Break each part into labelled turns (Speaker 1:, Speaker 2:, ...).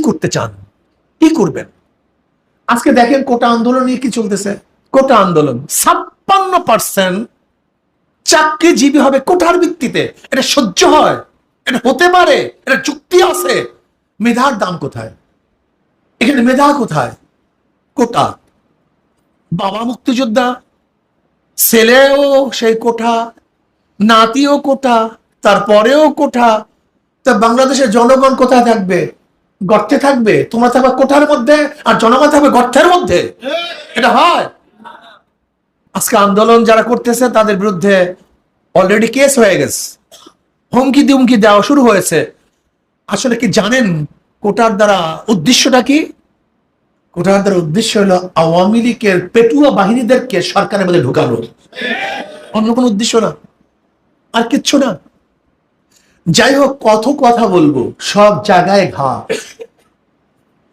Speaker 1: করতে চান? কি করবেন? আজকে দেখেন কোটা আন্দোলন নিয়ে কি চলতেছে? কোটা আন্দোলন। ছাপ্পান্ন পার্সেন্ট চাকরিজীবী হবে কোটার ভিত্তিতে। এটা সহ্য হয় এটা হতে পারে এটা চুক্তি আছে। মেধার দাম কোথায়? এখানে মেধা কোথায়? কোটা। বাবা মুক্তিযোদ্ধা ছেলেও সেই কোঠা নাতিও কোঠা তারপরেও কোঠা তা বাংলাদেশের জনগণ কোথায় থাকবে? গর্তে থাকবে, তোমরা থাকবে কোঠার মধ্যে আর জনগণ থাকবে গর্তের মধ্যে। এটা হয়। আজকে আন্দোলন যারা করতেছে, তাদের বিরুদ্ধে অলরেডি কেস হয়ে গেছে। হুমকি দিমকি দেওয়া শুরু হয়েছে। আসলে কি জানেন কোটার দ্বারা উদ্দেশ্যটা কি? কোটার দ্বারা উদ্দেশ্য হলো আওয়ামী লীগের পেটুয়া বাহিনীদেরকে সরকারের মধ্যে ঢুকানো। অন্য কোনো উদ্দেশ্য না। আর কিচ্ছু না। যাই হোক, কত কথা বলব। সব জায়গায় ঘা।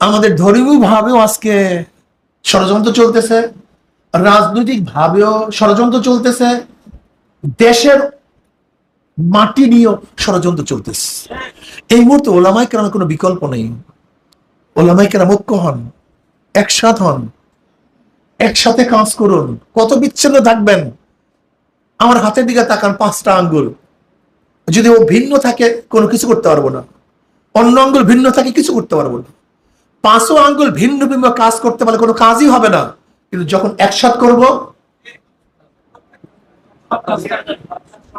Speaker 1: আমাদের ধর্মীয় ভাবেও আজকে ষড়যন্ত্র চলতেছে, রাজনৈতিক ভাবেও ষড়যন্ত্র চলতেছে, দেশের মাটি নিয়েও ষড়যন্ত্র চলতেছে। এই মুহূর্তে ওলামাই কেরামের কোনো বিকল্প নেই। ওলামাই কেরাম ঐক্য হন, একসাথ হন, একসাথে কাজ করুন, কত বিচ্ছিন্ন থাকবেন। আমার হাতের দিকে তাকান পাঁচটা আঙ্গুল। যদি ও ভিন্ন থাকে, কোনো কিছু করতে পারব না। অন্য আঙ্গুল ভিন্ন থাকে, কিছু করতে পারব না। পাঁচও আঙ্গুল ভিন্ন ভিন্ন কাজ করতে পারলে কোনো কাজই হবে না। কিন্তু যখন একসাথ করব,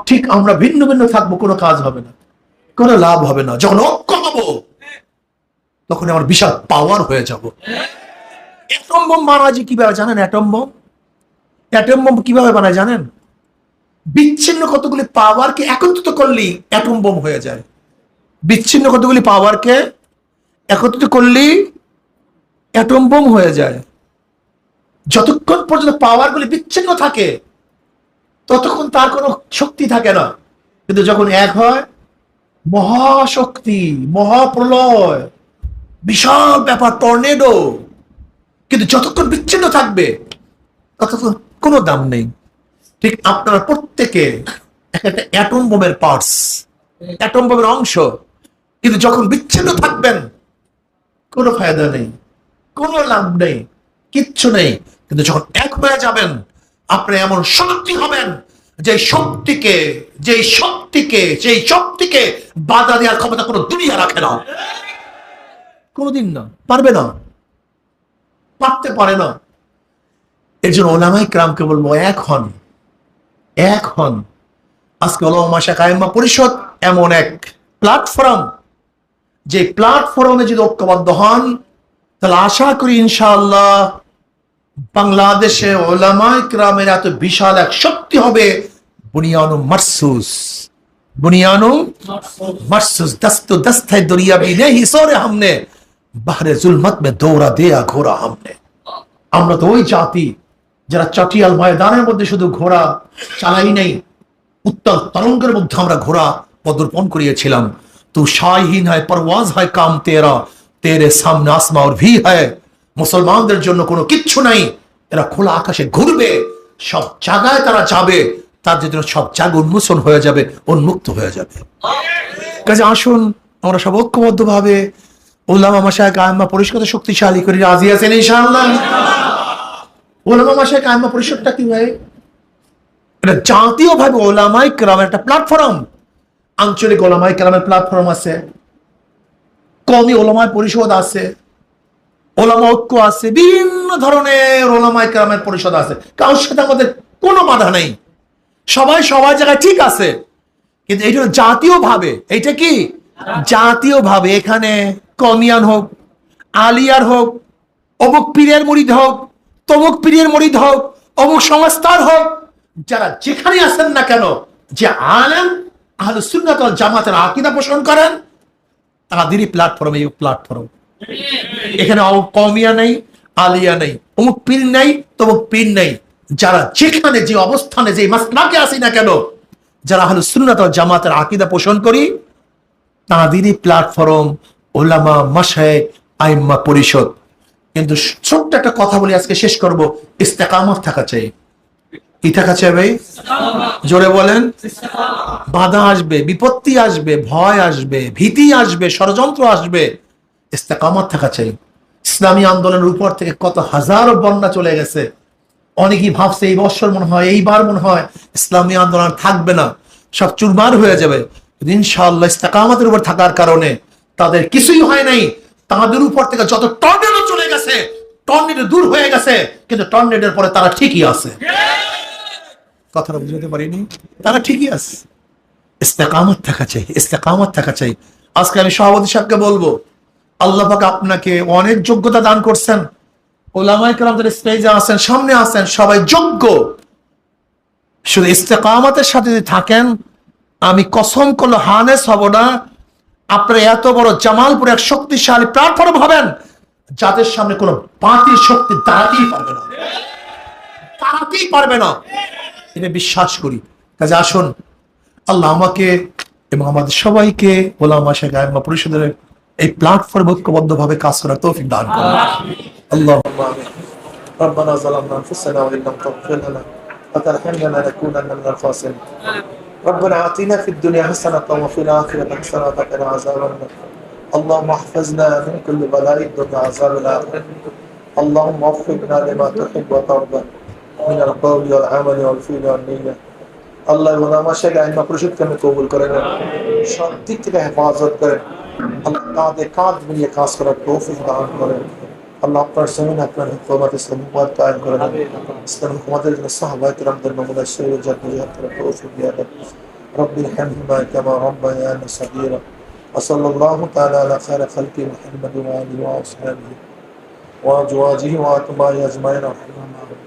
Speaker 1: ঠিক আমরা ভিন্ন ভিন্ন থাকব, কোনো কাজ হবে না। কোনো লাভ হবে না। যখন ঐক্য হব, তখন আমার বিশাল পাওয়ার হয়ে যাব। অ্যাটম বোম বানায় যে কীভাবে, জানেন অ্যাটম বোম অ্যাটম বোম কীভাবে বানায়, জানেন? বিচ্ছিন্ন কতগুলি পাওয়ারকে একত্রিত করলেই অ্যাটম বোম হয়ে যায়। বিচ্ছিন্ন কতগুলি পাওয়ারকে একত্রিত করলেই অ্যাটম বোম হয়ে যায়। যতক্ষণ পর্যন্ত পাওয়ারগুলি বিচ্ছিন্ন থাকে, ততক্ষণ তার কোনো শক্তি থাকে না। কিন্তু যখন এক হয়, মহাশক্তি, মহাপ্রলয়, বিশাল ব্যাপার টর্নেডো কিন্তু যতক্ষণ বিচ্ছিন্ন থাকবে, ততক্ষণ কোনো দাম নেই। ঠিক আপনারা প্রত্যেকে একটা অ্যাটম বোমের পার্টস অ্যাটম বোমের অংশ। কিন্তু যখন বিচ্ছিন্ন থাকবেন কোনো ফায়দা নেই, কোনো লাভ নেই, কিচ্ছু নেই। কিন্তু যখন এক হয়ে যাবেন, আপনি এমন শক্তি হবেন যে শক্তিকে যে শক্তিকে সেই শক্তিকে বাধা দেওয়ার ক্ষমতা কোনো দুনিয়া রাখে না। কোনোদিন না, পারবে না। পারতে পারে না। এর জন্য ওলামাই ক্রামকে বলব, এক হন এক হন। আজকে ওলামা শাখা পরিষদ এমন এক প্ল্যাটফর্ম যে প্ল্যাটফর্মে যদি ঐক্যবদ্ধ হন, তাহলে আশা করি ইনশাআল্লাহ বাংলাদেশে ওলামায় ক্রামের এত বিশাল এক শক্তি হবে বুনিয়ানু মারসুস। বুনিয়ানু মারসুস। দস্ত দস্তায় দরিয়া বি নেই সোরে হামনে। বাহরে জুলমত মে দৌড়া দেয়া, ঘোরা হামনে। আমরা তো ওই জাতি যারা চটিয়াল ময়দানের মধ্যে শুধু ঘোরা চালাই নেই, উত্তাল তরঙ্গের মধ্যে আমরা ঘোরা পদর্পণ করিয়েছিলাম। तू শাহীন হয় পরওয়াজ হয় কাম তেরা তেরে সামনে আসমা ভি হয় মুসলমানদের জন্য কোনো কিচ্ছু নাই। এরা খোলা আকাশে ঘুরবে, সব জায়গায় তারা যাবে। তাদের জন্য সব জায়গা উন্মোচন হয়ে যাবে, উন্মুক্ত হয়ে যাবে। কাজে আসুন, আমরা সব ঐক্যবদ্ধভাবে ওলামা মাসায় আয়ম্মা পরিষদকে শক্তিশালী করি রাজি আছেন ইনশাআল্লাহ। ওলামা মাসায় আয়ম্মা পরিষদটা কি হয় এটা জাতীয়ভাবে ওলামাই ক্রামের একটা প্ল্যাটফর্ম। আঞ্চলিক ওলামাই কেরামের প্ল্যাটফর্ম আছে কমি ওলামাই পরিষদ আছে, ওলামা ঐক্য আছে, বিভিন্ন ধরনের ওলামাই কেরামের পরিষদ আছে। কারোর সাথে আমাদের কোনো বাধা নেই। সবাই সবার জায়গায় ঠিক আছে। কিন্তু এইটা জাতীয় ভাবে এইটা কি? জাতীয় ভাবে এখানে কমিয়ান হোক, আলিয়ার হোক, অমুক পীরের মরিদ হোক, তমুক পীরের মরিদ হোক, অমুক সংস্থার হোক, যারা যেখানে আসেন না কেন, যে আলেম আহলে সুন্নাত জামাতের আকীদা পোষণ করেন তাদেরই প্ল্যাটফর্ম এই প্ল্যাটফর্ম এখানে কমিয়া নেই, আলিয়া নেই, অমুক পীর নেই তমুক পীর নেই। যারা যেখানে যে অবস্থানে যে মাসলাকে আসি না কেন, যারা হলো সুন্নাত জামাতের আকীদা পোষণ করি তাঁদেরই প্ল্যাটফর্ম ওলামা মাসায় আইম্মা, পরিষদ। কিন্তু ছোট্ট একটা কথা বলি, আজকে শেষ করব। ইস্তেকামত থাকা চাই। কি থাকা ভাই জোরে বলেন। বাধা আসবে, বিপত্তি আসবে, ভয় আসবে, ভীতি আসবে, ষড়যন্ত্র আসবে। ইস্তেকামত থাকা চাই ইসলামী আন্দোলনের উপর থেকে কত হাজারো বন্যা চলে গেছে। অনেকেই ভাবছে এই বছর মনে হয়, এইবার মনে হয় ইসলামী আন্দোলন থাকবে না। সব চুরমার হয়ে যাবে। ইনশাআল্লাহ ইস্তেকামতের উপর থাকার কারণে তাদের কিছুই হয় নাই। তাদের উপর থেকে যত টর্নেডো চলে গেছে, টর্নেডো দূর হয়ে গেছে, কিন্তু টর্নেডোর পরে তারা ঠিকই আছে। কথাটা বুঝতে পারিনি। তারা ঠিকই আছে। ইস্তেকামত থাকা চাই, ইস্তেকামত থাকা চাই। আজকে আমি সভাপতি সাহেবকে বলব, আল্লাহ পাক আপনাকে অনেক যোগ্যতা দান করছেন। ওলামাই কালামদের স্টেজে আছেন, সামনে আছেন, সবাই যোগ্য। শুধু ইস্তেকামতের সাথে যদি থাকেন, আমি কসম করল হানেস হব না। আপনার এত বড় জামালপুর এক শক্তিশালী প্ল্যাটফর্ম হবেন, যাদের সামনে কোনো বাতিল শক্তি দাঁড়াতেই পারবে না। দাঁড়াতেই পারবে না। এটা বিশ্বাস করি কাজে আসুন আল্লাহ আমাকে এবং আমাদের সবাইকে ওলামা শেখ আইম্মা পরিষদের এই প্ল্যাটফর্ম ঐক্যবদ্ধ ভাবে কাজ করার তৌফিক দান করুন আল্লাহ ربنا ظلمنا انفسنا وان لم تغفر لنا وترحمنا لنكونن من الخاسرين ربنا آتنا في الدنيا حسنة وفي الآخرة حسنة وقنا عذاب النار اللهم احفظنا من كل بلاء الدنيا عذاب الآخرة اللهم وفقنا لما تحب وترضى من القول والعمل والفعل والنية আল্লাহ এবং আমার শেখা আইন পরিষদকে আমি কবুল করে নেন সব দিক থেকে হেফাজত করেন আল্লাহ কাঁধে কাঁধ মিলিয়ে কাজ করার তৌফিক দান করেন আল্লাহ আপনার জমিন আপনার হুকুমত ইসলাম হুকুমত কায়েম করে দেন ইসলাম হুকুমতের জন্য সাহাবাই কিরামদের নমুনা শরীর জাত নিজাত করে তৌফিক দিয়ে দেন رب ارحمهما كما ربياني صغيرا وصلى الله تعالى على خير خلقه محمد وآله وأصحابه وأزواجه وأتباعه أجمعين وارحمهما برحمتك